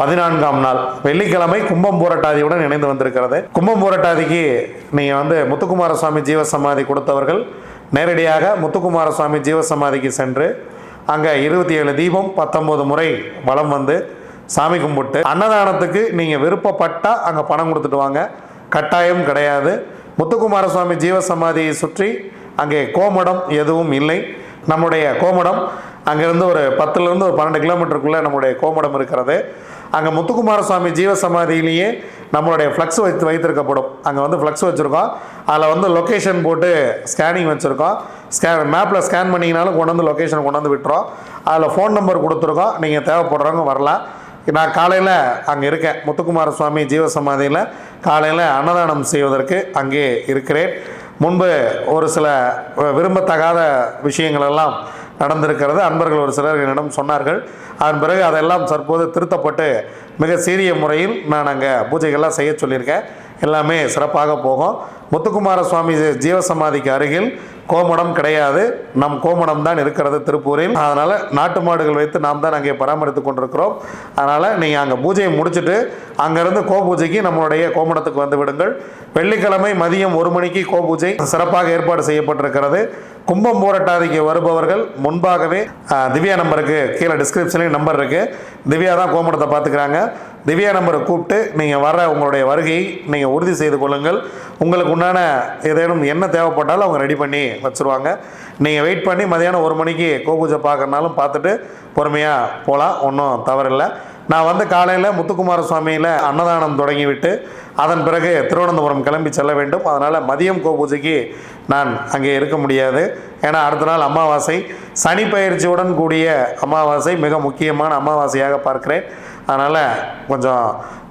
பதினான்காம் நாள். வெள்ளிக்கிழமை கும்பம் பூரட்டாதியுடன் இணைந்து வந்திருக்கிறது. கும்பம் பூரட்டாதிக்கு நீங்கள் வந்து முத்துக்குமார சுவாமி ஜீவசமாதி கொடுத்தவர்கள் நேரடியாக முத்துக்குமார சுவாமி ஜீவசமாதிக்கு சென்று அங்கே இருபத்தி ஏழு தீபம் பத்தொம்போது முறை வலம் வந்து சாமி கும்பிட்டு அன்னதானத்துக்கு நீங்கள் விருப்பப்பட்டால் அங்கே பணம் கொடுத்துட்டு வாங்க. கட்டாயம் கிடையாது. முத்துக்குமார சுவாமி ஜீவசமாதியை சுற்றி அங்கே கோமடம் எதுவும் இல்லை. நம்முடைய கோமடம் அங்கேருந்து ஒரு பத்துலேருந்து ஒரு பன்னெண்டு கிலோமீட்டருக்குள்ளே நம்முடைய கோமடம் இருக்கிறது. அங்கே முத்துக்குமாரசுவாமி ஜீவசமாதியிலேயே நம்மளுடைய ஃப்ளக்ஸ் வைத்து வைத்திருக்கப்படும். அங்கே வந்து ஃப்ளக்ஸ் வச்சுருக்கோம். அதில் வந்து லொக்கேஷன் போட்டு ஸ்கேனிங் வச்சுருக்கோம். ஸ்கேன் மேப்பில் ஸ்கேன் பண்ணிங்கனாலும் கொண்டு வந்து லொக்கேஷன் கொண்டு வந்து விட்டுறோம். அதில் ஃபோன் நம்பர் கொடுத்துருக்கோம். நீங்கள் தேவைப்படுறவங்க வரலாம். நான் காலையில் அங்கே இருக்கேன். முத்துக்குமார சுவாமி ஜீவசமாதியில் காலையில் அன்னதானம் செய்வதற்கு அங்கே இருக்கிறேன். முன்பு ஒரு சில விரும்பத்தகாத விஷயங்களெல்லாம் நடந்திருக்கிறது. அன்பர்கள் ஒரு சிலர் என்னிடம் சொன்னார்கள். அதன் பிறகு அதெல்லாம் தற்போது திருத்தப்பட்டு மிக சீரிய முறையில் நான் அங்கே பூஜைகள்லாம் செய்ய சொல்லியிருக்கேன். எல்லாமே சிறப்பாக போகும். முத்துக்குமார சுவாமி ஜீவசமாதிக்கு அருகில் கோமடம் கிடையாது. நம் கோமடம் தான் இருக்கிறது திருப்பூரில். அதனால் நாட்டு மாடுகள் வைத்து நாம் தான் அங்கே பராமரித்து கொண்டிருக்கிறோம். அதனால் நீங்கள் அங்கே பூஜையை முடிச்சுட்டு அங்கேருந்து கோ பூஜைக்கு நம்மளுடைய கோமடத்துக்கு வந்து விடுங்கள். வெள்ளிக்கிழமை மதியம் ஒரு மணிக்கு கோ பூஜை சிறப்பாக ஏற்பாடு செய்யப்பட்டிருக்கிறது. கும்பம் போராட்டாதிக்கு வருபவர்கள் முன்பாகவே திவ்யா நம்பருக்கு கீழே டிஸ்கிரிப்ஷன்லேயும் நம்பர் இருக்குது திவ்யா தான் கோமடத்தை பார்த்துக்கிறாங்க. திவ்யா நம்பரை கூப்பிட்டு நீங்கள் வர உங்களுடைய வருகையை நீங்கள் உறுதி செய்து கொள்ளுங்கள். உங்களுக்கு உண்டான ஏதேனும் என்ன தேவைப்பட்டாலும் அவங்க ரெடி பண்ணி வச்சுருவாங்க. நீங்கள் வெயிட் பண்ணி மதியானம் ஒரு மணிக்கு கோபூஜை பார்க்கறனாலும் பார்த்துட்டு பொறுமையாக போகலாம் ஒன்றும் தவறில்லை. நான் வந்து காலையில் முத்துக்குமார சுவாமியில் அன்னதானம் தொடங்கிவிட்டு அதன் பிறகு திருவனந்தபுரம் கிளம்பி செல்ல வேண்டும். அதனால் மதியம் கோபூஜைக்கு நான் அங்கே இருக்க முடியாது. ஏன்னா அடுத்த நாள் அமாவாசை. சனி பயிற்சியுடன் கூடிய அமாவாசை மிக முக்கியமான அமாவாசையாக பார்க்கிறேன். அதனால் கொஞ்சம்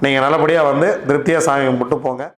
நீங்கள் நல்லபடியாக வந்து திருப்தியாக சாமி கும்பிட்டு போங்க.